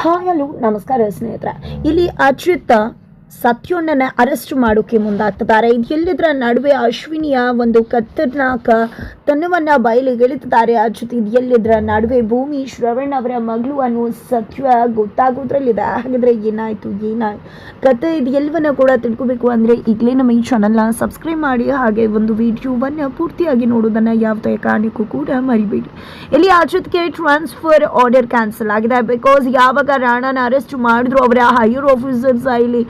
Hi hello ನಮಸ್ಕಾರ ಸ್ನೇಹಿತರ. ಇಲ್ಲಿ ಅಚ್ಯುತ ಸತ್ಯೋಣ್ಣನ ಅರೆಸ್ಟ್ ಮಾಡೋಕೆ ಮುಂದಾಗ್ತಿದ್ದಾರೆ. ಇದೆಲ್ಲದರ ನಡುವೆ ಅಶ್ವಿನಿಯ ಒಂದು ಕತ್ತರ್ನಾಕ ತನ್ನವನ್ನ ಬಯಲಿಗೆಳಿತಿದ್ದಾರೆ ಆ ಜೊತೆ ಇದೆಲ್ಲದರ ನಡುವೆ ಭೂಮಿ, ಶ್ರವಣ್ ಅವರ ಮಗಳು ಅನ್ನೋ ಸತ್ಯ ಗೊತ್ತಾಗೋದ್ರಲ್ಲಿದೆ. ಹಾಗಿದ್ರೆ ಏನಾಯ್ತು ಏನಾಯ್ತು ಕತೆ ಇದೆಲ್ಲವನ್ನ ಕೂಡ ತಿಳ್ಕೋಬೇಕು ಅಂದ್ರೆ ಈಗಲೇ ನಮ್ಮ ಈ ಚಾನಲ್ನ ಸಬ್ಸ್ಕ್ರೈಬ್ ಮಾಡಿ, ಹಾಗೆ ಒಂದು ವಿಡಿಯೋವನ್ನ ಪೂರ್ತಿಯಾಗಿ ನೋಡೋದನ್ನ ಯಾವುದೇ ಕಾರಣಕ್ಕೂ ಕೂಡ ಮರಿಬೇಡಿ. ಇಲ್ಲಿ ಅಚ್ಯುತ್ಗೆ ಟ್ರಾನ್ಸ್ಫರ್ ಆರ್ಡರ್ ಕ್ಯಾನ್ಸಲ್ ಆಗಿದೆ. ಬಿಕಾಸ್ ಯಾವಾಗ ರಾಣಾನ ಅರೆಸ್ಟ್ ಮಾಡಿದ್ರು, ಅವರ ಹೈಯರ್ ಆಫೀಸರ್ಸ್ ಇಲ್ಲಿ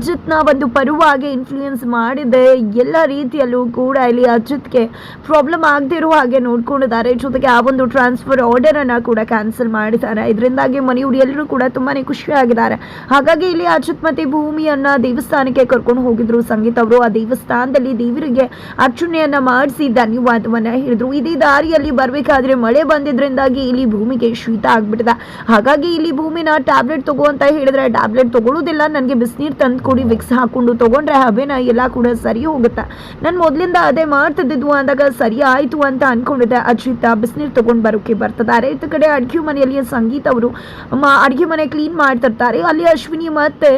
ಅಜಿತ್ನ ಒಂದು ಪರುವಾಗೆ ಇನ್ಫ್ಲೂಯೆನ್ಸ್ ಮಾಡಿದೆ. ಎಲ್ಲ ರೀತಿಯಲ್ಲೂ ಕೂಡ ಇಲ್ಲಿ ಅಜಿತ್ಗೆ ಪ್ರಾಬ್ಲಮ್ ಆಗದೆ ಹಾಗೆ ನೋಡ್ಕೊಂಡಿದ್ದಾರೆ. ಜೊತೆಗೆ ಆ ಒಂದು ಟ್ರಾನ್ಸ್ಫರ್ ಆರ್ಡರ್ ಅನ್ನ ಕೂಡ ಕ್ಯಾನ್ಸಲ್ ಮಾಡಿದ್ದಾರೆ. ಇದರಿಂದಾಗಿ ಮನೆಯವರು ಎಲ್ಲರೂ ಕೂಡ ತುಂಬಾನೇ ಖುಷಿಯಾಗಿದ್ದಾರೆ. ಹಾಗಾಗಿ ಇಲ್ಲಿ ಅಜಿತ್ ಮತ್ತೆ ಭೂಮಿಯನ್ನ ದೇವಸ್ಥಾನಕ್ಕೆ ಕರ್ಕೊಂಡು ಹೋಗಿದ್ರು ಸಂಗೀತ ಅವರು. ಆ ದೇವಸ್ಥಾನದಲ್ಲಿ ದೇವರಿಗೆ ಅರ್ಚನೆಯನ್ನ ಮಾಡಿಸಿ ಧನ್ಯವಾದವನ್ನ ಹೇಳಿದ್ರು. ಇದೇ ದಾರಿಯಲ್ಲಿ ಬರಬೇಕಾದ್ರೆ ಮಳೆ ಬಂದಿದ್ರಿಂದಾಗಿ ಇಲ್ಲಿ ಭೂಮಿಗೆ ಶೀತ ಆಗ್ಬಿಟ್ಟಿದೆ. ಹಾಗಾಗಿ ಇಲ್ಲಿ ಭೂಮಿನ ಟ್ಯಾಬ್ಲೆಟ್ ತಗೋ ಅಂತ ಹೇಳಿದ್ರೆ ಟ್ಯಾಬ್ಲೆಟ್ ತಗೊಳ್ಳೋದಿಲ್ಲ ನನಗೆ ಬಿಸಿನೀರು ತಂದು ಕೊಡಿ ವಿಕ್ಸ್ ಹಾಕೊಂಡು ತಗೊಂಡ್ರೆ ಹಬೆನ ಎಲ್ಲ ಕೂಡ ಸರಿ ಹೋಗುತ್ತೆ. ನಾನು ಮೊದಲಿಂದ ಅದೇ ಮಾಡ್ತಿದ್ದು ಅಂದಾಗ ಸರಿ ಆಯ್ತು ಅಂತ ಅನ್ಕೊಂಡಿದ್ದೆ. ಅಜಿತ ಬಿಸಿನೀರು ತಗೊಂಡು ಬರೋಕೆ ಬರ್ತಿದ್ದಾರೆ ಇತ್ತ ಕಡೆ ಅಡುಗೆ ಮನೆಯಲ್ಲಿ ಸಂಗೀತ ಅವರು ಅಡುಗೆ ಮನೆ ಕ್ಲೀನ್ ಮಾಡ್ತಿರ್ತಾರೆ. ಅಲ್ಲಿ ಅಶ್ವಿನಿ ಮತ್ತೆ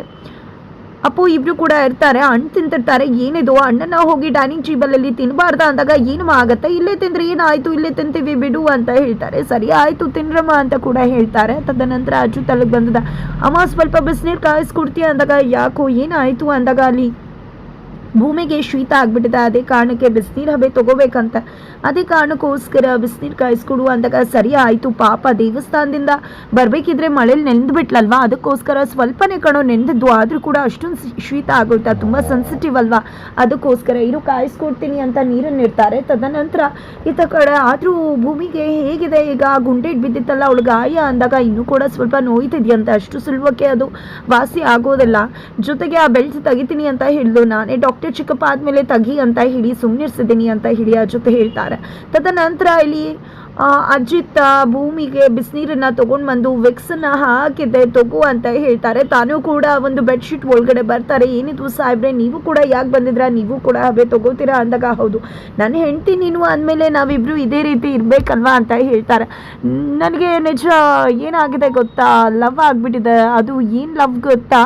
ಅಪ್ಪು ಇಬ್ರು ಕೂಡ ಇರ್ತಾರೆ ಹಣ್ಣು ತಿಂತಿರ್ತಾರೆ, ಏನಿದು? ಅಣ್ಣನ ಹೋಗಿ ಡೈನಿಂಗ್ ಟೇಬಲ್ ಅಲ್ಲಿ ತಿನ್ಬಾರ್ದ ಅಂದಾಗ ಏನು ಆಗತ್ತೆ? ಇಲ್ಲೇ ತಿಂದ್ರೆ ಏನಾಯ್ತು? ಇಲ್ಲೇ ತಿಂತೀವಿ, ಬಿಡು ಅಂತ ಹೇಳ್ತಾರೆ. ಸರಿ ಆಯ್ತು, ತಿನ್ರಮ್ಮ ಅಂತ ಕೂಡ ಹೇಳ್ತಾರೆ. ತದನಂತರ ಅಜ್ಜು ತಲೆಗೆ ಬಂದದ. ಅಮ್ಮ ಸ್ವಲ್ಪ ಬಿಸಿನೀರು ಕಾಯಿಸ್ಕೊಡ್ತೀಯ ಅಂದಾಗ, ಯಾಕೋ ಏನಾಯ್ತು ಅಂದಾಗ ಅಲ್ಲಿ? ಭೂಮಿಗೆ ಶೀತ ಆಗ್ಬಿಟ್ಟಿದೆ. ಅದೇ ಕಾರಣಕ್ಕೆ ಬಿಸಿನೀರು ಹಬೆ ತಗೋಬೇಕಂತ. ಅದೇ ಕಾರಣಕ್ಕೋಸ್ಕರ ಬಿಸಿನೀರು ಕಾಯಿಸ್ಕೊಡು ಅಂದಾಗ ಸರಿ ಆಯಿತು. ಪಾಪ ದೇವಸ್ಥಾನದಿಂದ ಬರಬೇಕಿದ್ರೆ ಮಳೇಲಿ ನೆಂದ್ಬಿಟ್ಲಲ್ವಾ ಅದಕ್ಕೋಸ್ಕರ ಸ್ವಲ್ಪನೇ ಕಣೋ ನೆಂದಿದ್ದು ಆದರೂ ಕೂಡ ಅಷ್ಟೊಂದು ಶೀತ ಆಗೋಯ್ತಾ? ತುಂಬ ಸೆನ್ಸಿಟಿವ್ ಅಲ್ವಾ? ಅದಕ್ಕೋಸ್ಕರ ಇರು, ಕಾಯಿಸ್ಕೊಡ್ತೀನಿ ಅಂತ ನೀರನ್ನು ಇಡ್ತಾರೆ. ತದನಂತರ ಈತ ಕಡೆ ಆದರೂ ಭೂಮಿಗೆ ಹೇಗಿದೆ? ಈಗ ಗುಂಡೆ ಬಿದ್ದಿತ್ತಲ್ಲ, ಅವಳು ಗಾಯ ಅಂದಾಗ ಇನ್ನೂ ಕೂಡ ಸ್ವಲ್ಪ ನೋಯ್ತಿದ್ಯಂತೆ. ಅಷ್ಟು ಸುಲಭಕ್ಕೆ ಅದು ವಾಸಿ ಆಗೋದಿಲ್ಲ. ಜೊತೆಗೆ ಆ ಬೆಲ್ಟ್ ತೆಗಿತೀನಿ ಅಂತ ಹೇಳಿದ್ರು ನಾನೇ ಡಾಕ್ಟರ್ ಚಿಕ್ಕಪ್ಪ ಆದಮೇಲೆ ತಗಿ ಅಂತ ಹೇಳಿ ಸುಮ್ಮನಿರ್ಸಿದ್ದೀನಿ ಅಂತ ಆ ಜೊತೆ ಹೇಳ್ತಾರೆ. ತದನಂತರ ಇಲ್ಲಿ ಅಜಿತ್ ಭೂಮಿಗೆ ಬಿಸಿನೀರನ್ನು ತೊಗೊಂಡು ಬಂದು ವೆಕ್ಸನ್ನು ಹಾಕಿದ್ದೆ ತಗೋ ಅಂತ ಹೇಳ್ತಾರೆ. ತಾನೂ ಕೂಡ ಒಂದು ಬೆಡ್ಶೀಟ್ ಒಳಗಡೆ ಬರ್ತಾರೆ. ಏನಿದು ಸಾಹೇಬ್ರೆ, ನೀವು ಕೂಡ ಯಾಕೆ ಬಂದಿದ್ರಾ ನೀವು ಕೂಡ ಅವೇ ತಗೋತೀರಾ ಅಂದಾಗ, ಹೌದು. ನನ್ನ ಹೆಂಡತಿ ನೀನು ಅಂದಮೇಲೆ ನಾವಿಬ್ರು ಇದೇ ರೀತಿ ಇರಬೇಕಲ್ವಾ ಅಂತ ಹೇಳ್ತಾರೆ. ನನಗೆ ನಿಜ ಏನಾಗಿದೆ ಗೊತ್ತಾ? ಲವ್ ಆಗಿಬಿಟ್ಟಿದೆ. ಅದು ಏನು ಲವ್ ಗೊತ್ತಾ?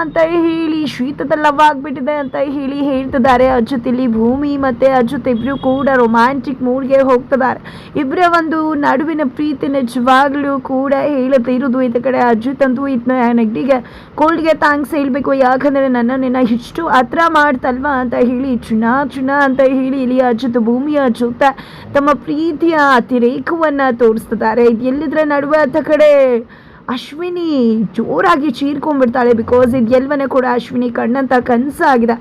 ಅಂತ ಹೇಳಿ ಶೀತದಲ್ಲವಾಗ್ಬಿಟ್ಟಿದೆ ಅಂತ ಹೇಳಿ ಹೇಳ್ತಿದ್ದಾರೆ. ಅಜ್ಜುತ್ ಇಲ್ಲಿ ಭೂಮಿ ಮತ್ತೆ ಜೊತೆ ಇಬ್ರು ಕೂಡ ರೊಮ್ಯಾಂಟಿಕ್ ಮೂಡ್ಗೆ ಹೋಗ್ತಿದ್ದಾರೆ. ಇಬ್ಬರ ಒಂದು ನಡುವಿನ ಪ್ರೀತಿ ನಿಜವಾಗ್ಲೂ ಕೂಡ ಹೇಳುತ್ತೆ. ಇರೋದು ಇದ ಕಡೆ ಅಜ್ಜುತ್ ಅಂತೂ ಇದನ್ನ ನೆಗಡಿಗೆ ಕೋಲ್ಡ್ಗೆ ಥ್ಯಾಂಕ್ಸ್ ಹೇಳ್ಬೇಕು. ಯಾಕಂದ್ರೆ ನನ್ನ ನಿನ್ನ ಇಷ್ಟು ಹತ್ರ ಮಾಡ್ತಲ್ವಾ ಅಂತ ಹೇಳಿ ಚುನಾ ಚುನಾ ಅಂತ ಹೇಳಿ ಇಲ್ಲಿ ಅಜ್ಜುತ್ ಭೂಮಿಯ ಜೊತೆ ತಮ್ಮ ಪ್ರೀತಿಯ ಅತಿರೇಕವನ್ನ ತೋರಿಸ್ತಿದ್ದಾರೆ. ಇದು ಎಲ್ಲಿದ್ರೆ ನಡುವೆ ಅತ್ತ ಕಡೆ ಅಶ್ವಿನಿ ಜೋರಾಗಿ ಚೀರ್ಕೊಂಡ್ಬಿಡ್ತಾಳೆ ಬಿಕಾಸ್ ಇದು ಎಲ್ವನೇ ಕೂಡ ಅಶ್ವಿನಿ ಕಣ್ಣಂತ ಕನಸಾಗಿದೆ.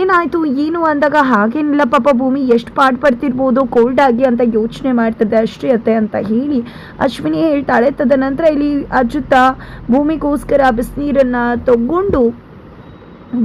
ಏನಾಯಿತು, ಏನು ಅಂದಾಗ ಹಾಗೇನಿಲ್ಲ ಪಾಪ ಭೂಮಿ, ಎಷ್ಟು ಪಾಠ ಪಡ್ತಿರ್ಬೋದು ಕೋಲ್ಡ್ ಆಗಿ ಅಂತ ಯೋಚನೆ ಮಾಡ್ತಿದ್ದೆ ಅಷ್ಟೇ ಅತ್ತೆ ಅಂತ ಹೇಳಿ ಅಶ್ವಿನಿ ಹೇಳ್ತಾಳೆ. ತದನಂತರ ಇಲ್ಲಿ ಅಜ್ಜುತ್ತ ಭೂಮಿಗೋಸ್ಕರ ಬಿಸಿನೀರನ್ನು ತಗೊಂಡು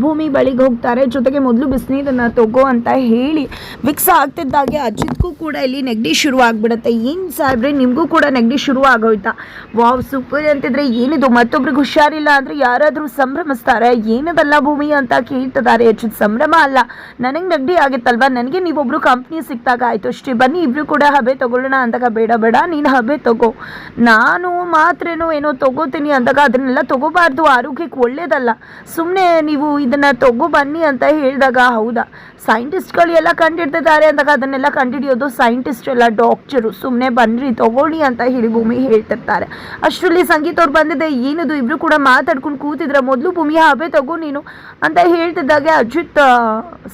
ಭೂಮಿ ಬಳಿಗೆ ಹೋಗ್ತಾರೆ. ಜೊತೆಗೆ ಮೊದಲು ಬಿಸಿನೀರನ್ನು ತಗೋ ಅಂತ ಹೇಳಿ ವಿಕ್ಸ್ ಆಗ್ತಿದ್ದಾಗೆ. ಅಜಿತ್ಗೂ ಕೂಡ ಇಲ್ಲಿ ನೆಗಡಿ ಶುರು ಆಗಿಬಿಡುತ್ತೆ ಏನು ಸಾಹೇಬ್ರೆ, ನಿಮಗೂ ಕೂಡ ನೆಗಡಿ ಶುರು ಆಗೋಯ್ತಾ ವಾವ್, ಸೂಪರ್ ಅಂತಿದ್ರೆ ಏನಿದು? ಮತ್ತೊಬ್ರಿಗೆ ಹುಷಾರಿಲ್ಲ ಅಂದರೆ ಯಾರಾದರೂ ಸಂಭ್ರಮಿಸ್ತಾರೆ. ಏನದಲ್ಲ ಭೂಮಿ ಅಂತ ಕೇಳ್ತಿದ್ದಾರೆ ಅಜಿತ್. ಸಂಭ್ರಮ ಅಲ್ಲ. ನನಗೆ ನೆಗಡಿ ಆಗಿತ್ತಲ್ವಾ? ನನಗೆ ನೀವೊಬ್ಬರು ಕಂಪ್ನಿ ಸಿಕ್ತಾಗ ಆಯಿತು. ಅಷ್ಟೇ, ಬನ್ನಿ, ಇಬ್ರು ಕೂಡ ಹಬೆ ತಗೊಳ್ಳೋಣ ಅಂದಾಗ ಬೇಡ ಬೇಡ. ನೀನು ಹಬೆ ತಗೋ. ನಾನು ಮಾತ್ರ ಏನೋ ತಗೋತೀನಿ ಅಂದಾಗ ಅದನ್ನೆಲ್ಲ ತಗೋಬಾರ್ದು. ಆರೋಗ್ಯಕ್ಕೆ ಒಳ್ಳೇದಲ್ಲ. ಸುಮ್ಮನೆ ನೀವು ಇದನ್ನ ತಗೋ ಬನ್ನಿ ಅಂತ ಹೇಳಿದಾಗ, ಹೌದಾ? ಸೈಂಟಿಸ್ಟ್ಗಳು ಎಲ್ಲ ಕಂಡಿಡ್ತಿದ್ದಾರೆ ಅಂದಾಗ ಅದನ್ನೆಲ್ಲ ಕಂಡಿಡಿಯೋದು ಸೈಂಟಿಸ್ಟ್ ಎಲ್ಲ ಡಾಕ್ಟರು. ಸುಮ್ಮನೆ ಬನ್ನಿರಿ ತಗೊಳ್ಳಿ ಅಂತ ಹೇಳಿ ಭೂಮಿ ಹೇಳ್ತಿರ್ತಾರೆ. ಅಷ್ಟರಲ್ಲಿ ಸಂಗೀತ ಅವ್ರು ಬಂದಿದೆ, ಏನದು? ಇಬ್ರು ಕೂಡ ಮಾತಾಡ್ಕೊಂಡು ಕೂತಿದ್ರೆ. ಮೊದಲು ಭೂಮಿ ಹಬೆ ತಗೋ ನೀನು. ಅಂತ ಹೇಳ್ತಿದ್ದಾಗೆ ಅಜಿತ್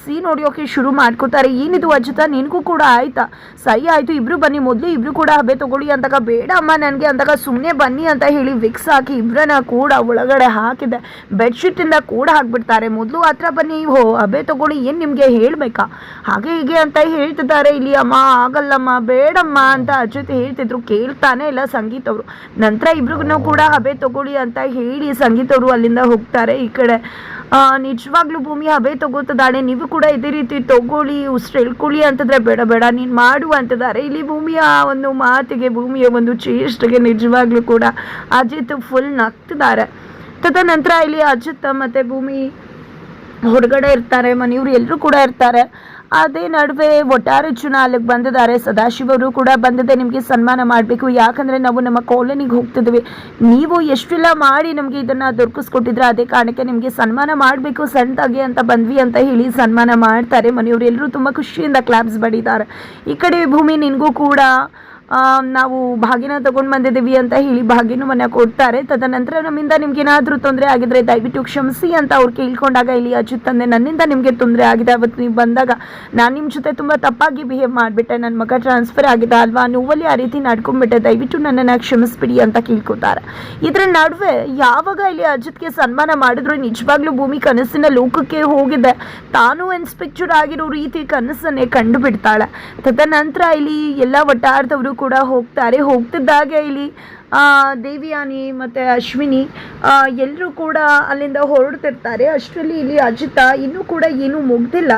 ಸಿ ನೋಡಿಯೋಕೆ ಶುರು ಮಾಡ್ಕೊತಾರೆ. ಏನಿದು ಅಜಿತ? ನಿನಗೂ ಕೂಡ ಆಯ್ತಾ? ಸೈ ಆಯಿತು. ಇಬ್ರು ಬನ್ನಿ. ಮೊದಲು ಇಬ್ರು ಕೂಡ ಹಬೆ ತಗೊಳ್ಳಿ ಅಂದಾಗ, ಬೇಡ ಅಮ್ಮ ನನಗೆ ಅಂದಾಗ ಸುಮ್ಮನೆ ಬನ್ನಿ ಅಂತ ಹೇಳಿ ವಿಕ್ಸ್ ಹಾಕಿ ಇಬ್ಬರನ್ನ ಕೂಡ ಒಳಗಡೆ ಹಾಕಿದೆ. ಬೆಡ್ಶೀಟಿಂದ ಕೂಡ ಹಾಕ್ಬಿಡ್ತಾರೆ. ಮೊದಲು ಹತ್ರ ಬನ್ನಿ, ಹೋ ಅಬೆ ತಗೊಳ್ಳಿ, ಏನು ನಿಮಗೆ ಹೇಳಬೇಕಾ? ಹಾಗೆ ಹೀಗೆ ಅಂತ ಹೇಳ್ತಿದ್ದಾರೆ. ಇಲ್ಲಿ ಅಮ್ಮ, ಆಗಲ್ಲಮ್ಮ, ಬೇಡಮ್ಮ, ಅಂತ ಅಜಿತ್ ಹೇಳ್ತಿದ್ರು. ಕೇಳ್ತಾನೆ ಇಲ್ಲ ಸಂಗೀತ ಅವರು. ನಂತರ ಇಬ್ರಿಗೂ ಕೂಡ ಹಬೆ ತಗೊಳ್ಳಿ ಅಂತ ಹೇಳಿ ಸಂಗೀತ ಅವರು ಅಲ್ಲಿಂದ ಹೋಗ್ತಾರೆ ಈ ಕಡೆ. ನಿಜವಾಗ್ಲೂ ಭೂಮಿ ಹಬೆ ತಗೋತಿದ್ದಾಳೆ ನೀವು ಕೂಡ ಇದೇ ರೀತಿ ತಗೊಳ್ಳಿ ಉಸಿರು ಎಳ್ಕೊಳ್ಳಿ ಅಂತಂದ್ರೆ ಬೇಡ ಬೇಡ, ನೀನು ಮಾಡು, ಅಂತಿದ್ದಾರೆ. ಇಲ್ಲಿ ಭೂಮಿಯ ಒಂದು ಮಾತಿಗೆ, ಭೂಮಿಯ ಒಂದು ಚೇಷ್ಟೆಗೆ ನಿಜವಾಗ್ಲೂ ಕೂಡ ಅಜಿತ್ ಫುಲ್ ನಗ್ತಿದ್ದಾರೆ. ತದನಂತರ ಇಲ್ಲಿ ಅಜಿತ್ ಮತ್ತೆ ಭೂಮಿ ಹೊರಗಡೆ ಇರ್ತಾರೆ, ಮನೆಯವರು ಎಲ್ಲರೂ ಕೂಡ ಇರ್ತಾರೆ. ಅದೇ ನಡುವೆ ಒಟ್ಟಾರೆ ಜನ ಅಲ್ಲಿಗೆ ಬಂದಿದ್ದಾರೆ ಸದಾಶಿವರು ಕೂಡ ಬಂದಿದೆ, ನಿಮಗೆ ಸನ್ಮಾನ ಮಾಡಬೇಕು. ಯಾಕಂದರೆ ನಾವು ನಮ್ಮ ಕಾಲೋನಿಗೆ ಹೋಗ್ತಿದ್ವಿ. ನೀವು ಎಷ್ಟೆಲ್ಲ ಮಾಡಿ ನಮಗೆ ಇದನ್ನು ದೊರಕಿಸ್ಕೊಟ್ಟಿದ್ರೆ ಅದೇ ಕಾರಣಕ್ಕೆ ನಿಮಗೆ ಸನ್ಮಾನ ಮಾಡಬೇಕು ಸಣ್ಣದಾಗಿ ಅಂತ ಬಂದ್ವಿ ಅಂತ ಹೇಳಿ ಸನ್ಮಾನ ಮಾಡ್ತಾರೆ. ಮನೆಯವರು ಎಲ್ಲರೂ ತುಂಬ ಖುಷಿಯಿಂದ ಕ್ಲಾಪ್ಸ್ ಬಡಿದ್ದಾರೆ ಈ ಕಡೆ ಭೂಮಿ ನಿನಗೂ ಕೂಡ ನಾವು ಭಾಗಿನ ತಗೊಂಡು ಬಂದಿದ್ದೀವಿ ಅಂತ ಹೇಳಿ ಭಾಗಿನ ಮನೆ ಕೊಡ್ತಾರೆ. ತದನಂತರ ನಮ್ಮಿಂದ ನಿಮ್ಗೆ ಏನಾದರೂ ತೊಂದರೆ ಆಗಿದ್ರೆ ದಯವಿಟ್ಟು ಕ್ಷಮಿಸಿ ಅಂತ ಅವ್ರು ಕೇಳ್ಕೊಂಡಾಗ ಇಲ್ಲಿ ಅಜಿತ್ ತಂದೆ ನನ್ನಿಂದ ನಿಮಗೆ ತೊಂದರೆ ಆಗಿದೆ. ಅವತ್ತು ನೀವು ಬಂದಾಗ ನಾನು ನಿಮ್ಮ ಜೊತೆ ತುಂಬ ತಪ್ಪಾಗಿ ಬಿಹೇವ್ ಮಾಡಿಬಿಟ್ಟೆ. ನನ್ನ ಮಗ ಟ್ರಾನ್ಸ್ಫರ್ ಆಗಿದೆ ಅಲ್ವಾ? ನೋವಲ್ಲಿ ಆ ರೀತಿ ನಡ್ಕೊಂಡ್ಬಿಟ್ಟೆ. ದಯವಿಟ್ಟು ನನ್ನನ್ನು ಕ್ಷಮಿಸ್ಬಿಡಿ ಅಂತ ಕೇಳ್ಕೊತಾರೆ. ಇದರ ನಡುವೆ ಯಾವಾಗ ಇಲ್ಲಿ ಅಜಿತ್ಗೆ ಸನ್ಮಾನ ಮಾಡಿದ್ರು? ನಿಜವಾಗ್ಲೂ ಭೂಮಿ ಕನಸಿನ ಲೋಕಕ್ಕೆ ಹೋಗಿದೆ. ತಾನು ಇನ್ಸ್ಪೆಕ್ಟರ್ ಆಗಿರೋ ರೀತಿ ಕನಸನ್ನೇ ಕಂಡು ಬಿಡ್ತಾಳೆ ತದನಂತರ ಇಲ್ಲಿ ಎಲ್ಲ ವಟಾರದವರು ಕೂಡ ಹೋಗ್ತಾರೆ. ಹೋಗ್ತಿದ್ದಾಗ ಇಲ್ಲಿ ದೇವಿಯಾನಿ ಮತ್ತು ಅಶ್ವಿನಿ ಎಲ್ಲರೂ ಕೂಡ ಅಲ್ಲಿಂದ ಹೊರಡ್ತಿರ್ತಾರೆ. ಅಷ್ಟರಲ್ಲಿ ಇಲ್ಲಿ ಅಜಿತ ಇನ್ನೂ ಕೂಡ ಏನೂ ಮುಗ್ದಿಲ್ಲ.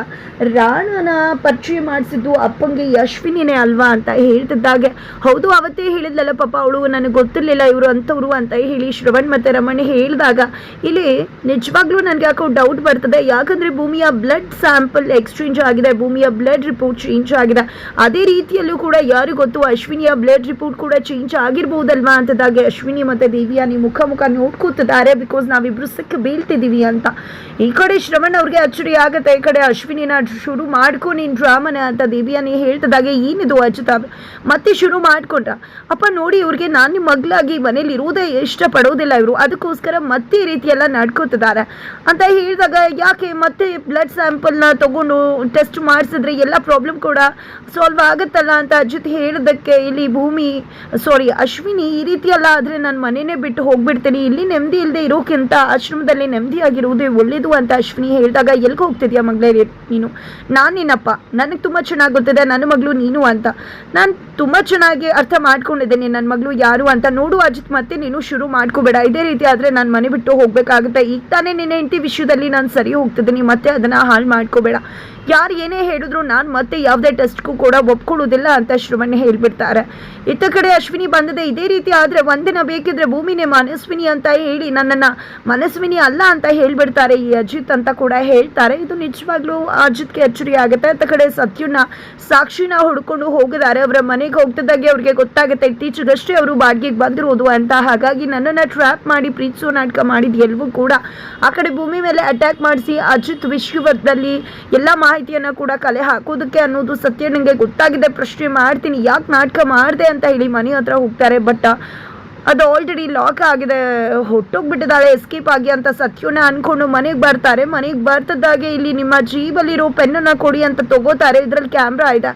ರಾಣನ ಪರಿಚಯ ಮಾಡಿಸಿದ್ದು ಅಪ್ಪಂಗೆ ಅಶ್ವಿನಿನೇ ಅಲ್ವಾ ಅಂತ ಹೇಳ್ತಿದ್ದಾಗೆ ಹೌದು, ಅವತ್ತೇ ಹೇಳಿದ್ಲಲ್ಲ ಪಾಪ ಅವಳು, ನನಗೆ ಗೊತ್ತಿರಲಿಲ್ಲ ಇವರು ಅಂಥವ್ರು ಅಂತ ಹೇಳಿ ಶ್ರವಣ್ ಮತ್ತು ರಮಣಿ ಹೇಳಿದಾಗ, ಇಲ್ಲಿ ನಿಜವಾಗ್ಲೂ ನನಗೆ ಯಾಕೋ ಡೌಟ್ ಬರ್ತದೆ. ಯಾಕಂದರೆ ಭೂಮಿಯ ಬ್ಲಡ್ ಸ್ಯಾಂಪಲ್ ಎಕ್ಸ್ಚೇಂಜ್ ಆಗಿದೆ, ಭೂಮಿಯ ಬ್ಲಡ್ ರಿಪೋರ್ಟ್ ಚೇಂಜ್ ಆಗಿದೆ. ಅದೇ ರೀತಿಯಲ್ಲೂ ಕೂಡ ಯಾರು ಗೊತ್ತು, ಅಶ್ವಿನಿಯ ಬ್ಲಡ್ ರಿಪೋರ್ಟ್ ಕೂಡ ಚೇಂಜ್ ಆಗಿರ್ಬೋದಲ್ವಾ ಅಂತದಾಗೆ ಅಶ್ವಿನಿ ಮತ್ತು ನೀವು ಮುಖ ಮುಖ ನೋಡ್ಕೋತಿದ್ದಾರೆ ಬಿಕಾಸ್ ನಾವಿಬ್ರು ಸಿಕ್ಕ ಬೀಳ್ತಿದ್ದೀವಿ ಅಂತ. ಈ ಕಡೆ ಶ್ರವಣ್ ಅವ್ರಿಗೆ ಅಚ್ಚರಿ ಆಗುತ್ತೆ, ಈ ಕಡೆ ಅಶ್ವಿನಿನ ಶುರು ಮಾಡ್ಕೊ ನೀನು ಡ್ರಾಮನ ಅಂತ ದೇವಿಯಾನಿ ಹೇಳ್ತಿದ್ದಾಗೆ ಏನಿದು ಅಚ್ಚುತ ಮತ್ತೆ ಶುರು ಮಾಡ್ಕೊಂಡ್ರ. ಅಪ್ಪ ನೋಡಿ ಇವ್ರಿಗೆ ನಾನು ನಿಮ್ಮ ಮಗಳಾಗಿ ಮನೇಲಿ ಇರುವುದೇ ಇಷ್ಟಪಡೋದಿಲ್ಲ ಇವರು, ಅದಕ್ಕೋಸ್ಕರ ಮತ್ತೆ ಈ ರೀತಿ ಎಲ್ಲ ನಡ್ಕೋತಿದ್ದಾರೆ. ಅಂತ ಹೇಳಿದಾಗ ಯಾಕೆ ಮತ್ತೆ ಬ್ಲಡ್ ಸ್ಯಾಂಪಲ್ನ ತಗೊಂಡು ಟೆಸ್ಟ್ ಮಾಡಿಸಿದ್ರೆ ಎಲ್ಲ ಪ್ರಾಬ್ಲಮ್ ಕೂಡ ಸಾಲ್ವ್ ಆಗುತ್ತಲ್ಲ ಅಂತ ಅಜಿತ್ ಹೇಳಿದ್ದಕ್ಕೆ ಇಲ್ಲಿ ಭೂಮಿ ಸಾರಿ ಅಶ್ವಿನಿ ಈ ರೀತಿ ಎಲ್ಲ ಆದರೆ ನಾನು ಮನೆಯೇ ಬಿಟ್ಟು ಹೋಗ್ಬಿಡ್ತೀನಿ. ಇಲ್ಲಿ ನೆಮ್ಮದಿ ಇಲ್ಲದೆ ಇರೋಕ್ಕಿಂತ ಆಶ್ರಮದಲ್ಲಿ ನೆಮ್ಮದಿಯಾಗಿರುವುದೇ ಒಳ್ಳೇದು ಅಂತ ಅಶ್ವಿನಿ ಹೇಳಿದಾಗ ಎಲ್ಲಿಗೆ ಹೋಗ್ತಿದ್ಯಾ ಮಗಳೇ ನೀನು? ನಾನು ನಿನ್ನಪ್ಪ. ನನಗೆ ತುಂಬ ಚೆನ್ನಾಗಿ ಗೊತ್ತಿದೆ ನನ್ನ ಮಗಳು ನೀನು ಅಂತ. ನಾನು ತುಂಬ ಚೆನ್ನಾಗಿ ಅರ್ಥ ಮಾಡ್ಕೊಂಡಿದ್ದೀನಿ. ನನ್ನ ಮಗಳು ಯಾರು ಅಂತ ನೋಡು ಅಜಿತ್, ಮತ್ತೆ ನೀನು ಶುರು ಮಾಡ್ಕೋಬೇಡ. ಇದೇ ರೀತಿ ಆದರೆ ನಾನು ಮನೆ ಬಿಟ್ಟು ಹೋಗಬೇಕಾಗುತ್ತೆ. ಈಗ ತಾನೇ ನಿನ್ನ ಹೆಂಡತಿ ವಿಷಯದಲ್ಲಿ ನಾನು ಸರಿ ಹೋಗ್ತಿದ್ದೀನಿ. ಮತ್ತೆ ಅದನ್ನು ಹಾಳು ಮಾಡ್ಕೋಬೇಡ. ಯಾರು ಏನೇ ಹೇಳಿದ್ರು ನಾನು ಮತ್ತೆ ಯಾವುದೇ ಟೆಸ್ಟ್ಗೂ ಕೂಡ ಒಪ್ಕೊಳ್ಳೋದಿಲ್ಲ ಅಂತ ಶ್ರವಣ್ ಹೇಳ್ಬಿಡ್ತಾರೆ. ಇತ್ತ ಕಡೆ ಅಶ್ವಿನಿ ಬಂದದೆ. ಇದೇ ರೀತಿ ಆದರೆ ಒಂದಿನ ಬೇಕಿದ್ರೆ ಭೂಮಿನೇ ಮನಸ್ವಿನಿ ಅಂತ ಹೇಳಿ ನನ್ನನ್ನು ಮನಸ್ವಿನಿ ಅಲ್ಲ ಅಂತ ಹೇಳ್ಬಿಡ್ತಾರೆ ಈ ಅಜಿತ್ ಅಂತ ಕೂಡ ಹೇಳ್ತಾರೆ. ಇದು ನಿಜವಾಗ್ಲೂ ಅಜಿತ್ಗೆ ಅಚ್ಚರಿ ಆಗುತ್ತೆ. ಅಂತ ಕಡೆ ಸತ್ಯನ ಸಾಕ್ಷಿನ ಹುಡ್ಕೊಂಡು ಹೋಗಿದ್ದಾರೆ. ಅವರ ಮನೆಗೆ ಹೋಗ್ತಿದ್ದಾಗೆ ಅವ್ರಿಗೆ ಗೊತ್ತಾಗುತ್ತೆ. ಇತ್ತೀಚೆಗಷ್ಟೇ ಅವರು ಬಾಡಿಗೆಗೆ ಬಂದಿರೋದು ಅಂತ. ಹಾಗಾಗಿ ನನ್ನನ್ನು ಟ್ರ್ಯಾಪ್ ಮಾಡಿ ಪ್ರೀತಿಸೋ ನಾಟಕ ಮಾಡಿದ ಎಲ್ಲವೂ ಕೂಡ ಆ ಕಡೆ ಭೂಮಿ ಮೇಲೆ ಅಟ್ಯಾಕ್ ಮಾಡಿಸಿ ಅಜಿತ್ ವಿಶ್ವದಲ್ಲಿ ಎಲ್ಲ ಮಾಹಿತಿಯನ್ನು ಕೂಡ ಕಲೆ ಹಾಕೋದಕ್ಕೆ ಅನ್ನೋದು ಸತ್ಯ. ನನಗೆ ಗೊತ್ತಾಗಿದೆ, ಪ್ರಶ್ನೆ ಮಾಡ್ತೀನಿ. ಯಾಕೆ ನಾಟಕ ಮಾಡಿದೆ ಅಂತ ಹೇಳಿ ಮನೆ ಹತ್ರ ಹೋಗ್ತಾರೆ, ಬಟ್ ಅದು ಆಲ್ರೆಡಿ ಲಾಕ್ ಆಗಿದೆ. ಹೊಟ್ಟೋಗ್ಬಿಟ್ಟಿದ್ದಾಳೆ ಎಸ್ಕೇಪ್ ಆಗಿ ಅಂತ ಸತ್ಯನ ಅನ್ಕೊಂಡು ಮನೆಗೆ ಬರ್ತಾರೆ. ಮನೆಗೆ ಬರ್ತದಾಗೆ ಇಲ್ಲಿ ನಿಮ್ಮ ಜೀಬಲ್ಲಿರೋ ಪೆನ್ನನ್ನು ಕೊಡಿ ಅಂತ ತಗೋತಾರೆ. ಇದ್ರಲ್ಲಿ ಕ್ಯಾಮ್ರಾ ಇದೆ.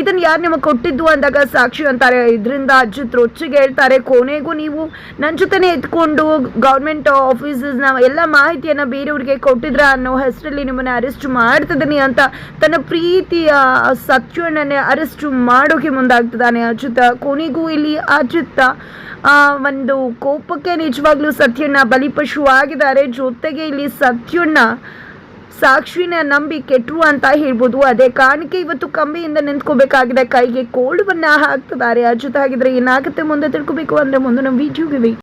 ಇದನ್ನ ಯಾರು ನಿಮಗೆ ಕೊಟ್ಟಿದ್ದು ಅಂದಾಗ ಸಾಕ್ಷಿ ಅಂತಾರೆ. ಇದರಿಂದ ಅಜ್ಜಿತ್ ರೊಚ್ಚಿಗೆ ಹೇಳ್ತಾರೆ, ಕೊನೆಗೂ ನೀವು ನನ್ನ ಜೊತೆನೇ ಎತ್ಕೊಂಡು ಗೌರ್ಮೆಂಟ್ ಆಫೀಸಸ್ನ ಎಲ್ಲ ಮಾಹಿತಿಯನ್ನು ಬೇರೆಯವ್ರಿಗೆ ಕೊಟ್ಟಿದ್ರ ಅನ್ನೋ ಹೆಸರಲ್ಲಿ ನಿಮ್ಮನ್ನ ಅರೆಸ್ಟ್ ಮಾಡ್ತಿದ್ದೀನಿ ಅಂತ ತನ್ನ ಪ್ರೀತಿಯ ಸತ್ಯವನ್ನೇ ಅರೆಸ್ಟ್ ಮಾಡೋಕೆ ಮುಂದಾಗ್ತಿದ್ದಾನೆ ಅಜಿತ ಕೊನೆಗೂ ಇಲ್ಲಿ ಅಜಿತ ಒಂದು ಕೋಪಕ್ಕೆ ನಿಜವಾಗ್ಲೂ ಸತ್ಯಣ್ಣ ಬಲಿಪಶು ಆಗಿದ್ದಾರೆ ಜೊತೆಗೆ ಇಲ್ಲಿ ಸತ್ಯನ ಸಾಕ್ಷಿನ ನಂಬಿ ಕೆಟ್ಟರು ಅಂತ ಹೇಳ್ಬೋದು. ಅದೇ ಕಾಣಿಕೆ ಇವತ್ತು ಕಂಬಿಯಿಂದ ನಿಂತ್ಕೋಬೇಕಾಗಿದೆ. ಕೈಗೆ ಕೋಳುವನ್ನ ಹಾಕ್ತಿದ್ದಾರೆ. ಅಜಿತ್ ಹಾಗಿದ್ರೆ ಏನಾಗುತ್ತೆ ಮುಂದೆ ತಿಳ್ಕೊಬೇಕು ಅಂದ್ರೆ ಮುಂದೆ ನಮ್ಮ ವಿಡಿಯೋಗೆ